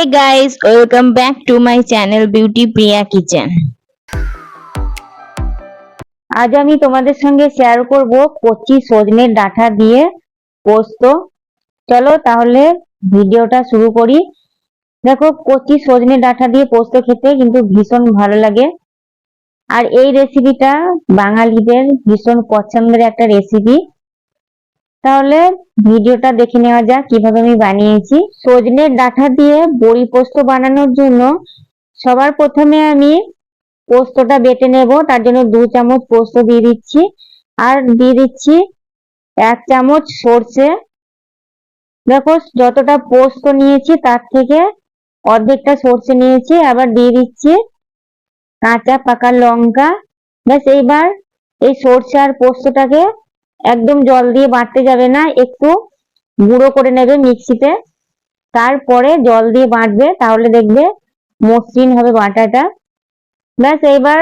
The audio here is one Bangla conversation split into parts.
Hey guys, welcome back to my channel Beauty Priya Kitchen. আজ আমি তোমাদের সঙ্গে শেয়ার করব কচি সজনের ডাঁটা দিয়ে পোস্ত। চলো তাহলে ভিডিওটা শুরু করি। দেখো কচি সজনে ডাঁটা দিয়ে পোস্ত খেতে কিন্তু ভীষণ ভালো লাগে। আর এই রেসিপিটা বাঙালিদের ভীষণ পছন্দের একটা রেসিপি তাহলে ভিডিওটা দেখে নেওয়া যাক কীভাবে আমি বানিয়েছি। সজনের ডাঁটা দিয়ে বড়ি পোস্ত বানানোর জন্য সবার প্রথমে আমি পোস্তটা বেটে নেব, তার জন্য দু চামচ পোস্ত দিয়ে দিচ্ছি। আর দিয়ে দিচ্ছি এক চামচ সর্ষে। দেখো যতটা পোস্ত নিয়েছি তার থেকে অর্ধেকটা সর্ষে নিয়েছি, আবার দিয়ে দিচ্ছি কাঁচা পাকা লঙ্কা। ব্যাস, এইবার এই সর্ষে আর পোস্তটাকে একদম জল দিয়ে বাটতে যাবে না, একটু গুঁড়ো করে নেবে মিক্সিতে। তারপরে জল দিয়ে বাটবে, তাহলে দেখবে মসৃণ হবে বাটাটা। ব্যাস, এইবার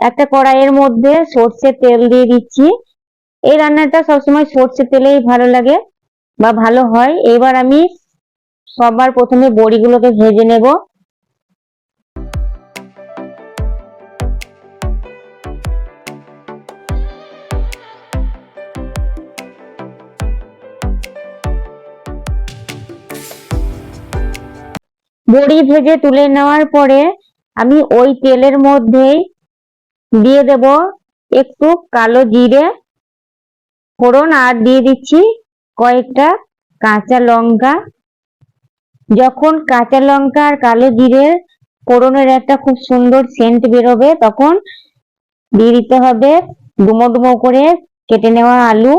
একটা কড়াইয়ের মধ্যে সর্ষের তেল দিয়ে দিচ্ছি। এই রান্নাটা সবসময় সর্ষে তেলেই ভালো লাগে বা ভালো হয়। এবার আমি সবার প্রথমে বড়িগুলোকে ভেজে নেব। বড়ি ভেজে তুলে নেওয়ার পরে আমি ওই তেলের মধ্যেই দিয়ে দেব একটু কালো জিরে, ফোড়ন, আর দিয়ে দিচ্ছি কয়েকটা কাঁচা লঙ্কা। যখন কাঁচা লঙ্কা আর কালো জিরে ফোড়নের একটা খুব সুন্দর সেন্ট বেরোবে, তখন দিয়ে দিতে হবে ডুমো ডুমো করে কেটে নেওয়া আলু।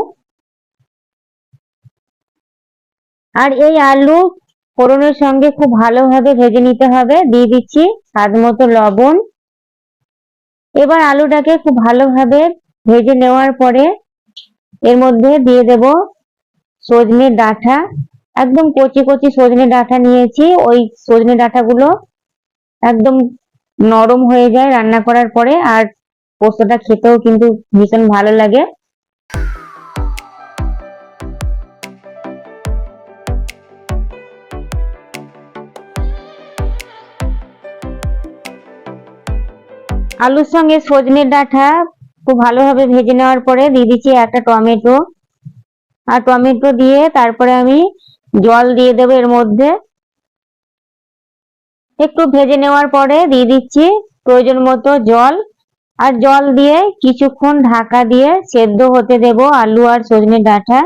আর এই আলু ফোড়নের সঙ্গে খুব ভালোভাবে ভেজে নিতে হবে। দিয়ে দিচ্ছি স্বাদ মতো লবণ। এবার আলুটাকে খুব ভালোভাবে ভেজে নেওয়ার পরে এর মধ্যে দিয়ে দেব সজনে ডাঁটা। একদম কচি কচি সজনে ডাঁটা নিয়েছি। ওই সজনে ডাঁটাগুলো একদম নরম হয়ে যায় রান্না করার পরে। আর পোস্তটা খেতেও কিন্তু ভীষণ ভালো লাগে। আলুর সঙ্গে সজনের ডাঁটা খুব ভালোভাবে ভেজে নেওয়ার পরে দিয়ে দিচ্ছি একটা টমেটো। আর টমেটো দিয়ে তারপরে আমি জল দিয়ে দেবো এর মধ্যে। একটু ভেজে নেওয়ার পরে দিয়ে দিচ্ছি প্রয়োজন মতো জল। আর জল দিয়ে কিছুক্ষণ ঢাকা দিয়ে সেদ্ধ হতে দেব আলু আর সজনে ডাঁটা।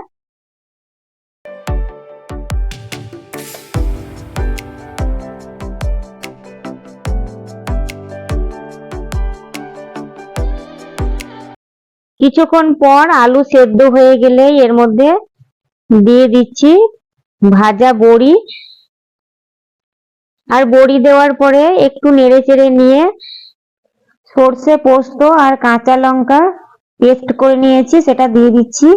কিছুক্ষণ পর আলু সেদ্ধ হয়ে গেলে এর মধ্যে দিয়ে দিচ্ছি ভাজা বড়ি। আর বড়ি দেওয়ার পরে একটু নেড়ে চেড়ে নিয়ে সর্ষে পোস্ত আর কাঁচা লঙ্কা পেস্ট করে নিয়েছি, সেটা দিয়ে দিচ্ছি।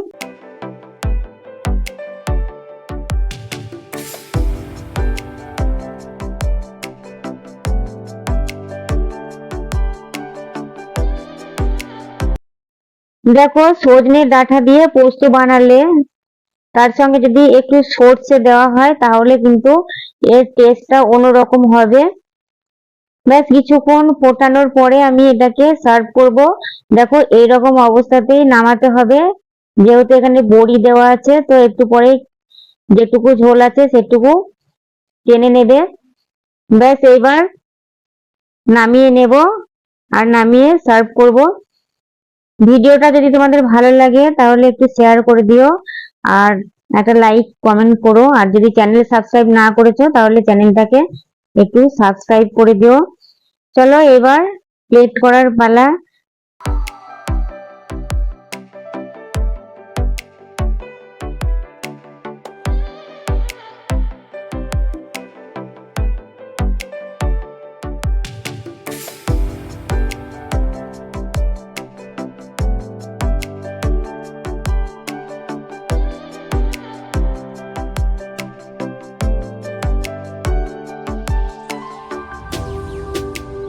দেখো সজনে ডাঁটা দিয়ে পোস্ত বানালে তার সঙ্গে যদি একটু সর্ষে দেওয়া হয়, তাহলে কিন্তু এর টেস্টটা অন্যরকম হবে। ব্যাস, কিছুক্ষণ ফোটানোর পরে আমি এটাকে সার্ভ করব। দেখো, এইরকম অবস্থাতেই নামাতে হবে। যেহেতু এখানে বড়ি দেওয়া আছে, তো একটু পরে যেটুকু ঝোল আছে সেটুকু টেনে নেবে। ব্যাস, এইবার নামিয়ে নেব আর নামিয়ে সার্ভ করব। ভিডিওটা যদি তোমাদের ভালো লাগে, তাহলে একটু শেয়ার করে দিও। আর একটা লাইক কমেন্ট করো। আর যদি চ্যানেল সাবস্ক্রাইব না করেছ, তাহলে চ্যানেলটাকে একটু সাবস্ক্রাইব করে দিও। চলো এবার প্লেট করার পালা।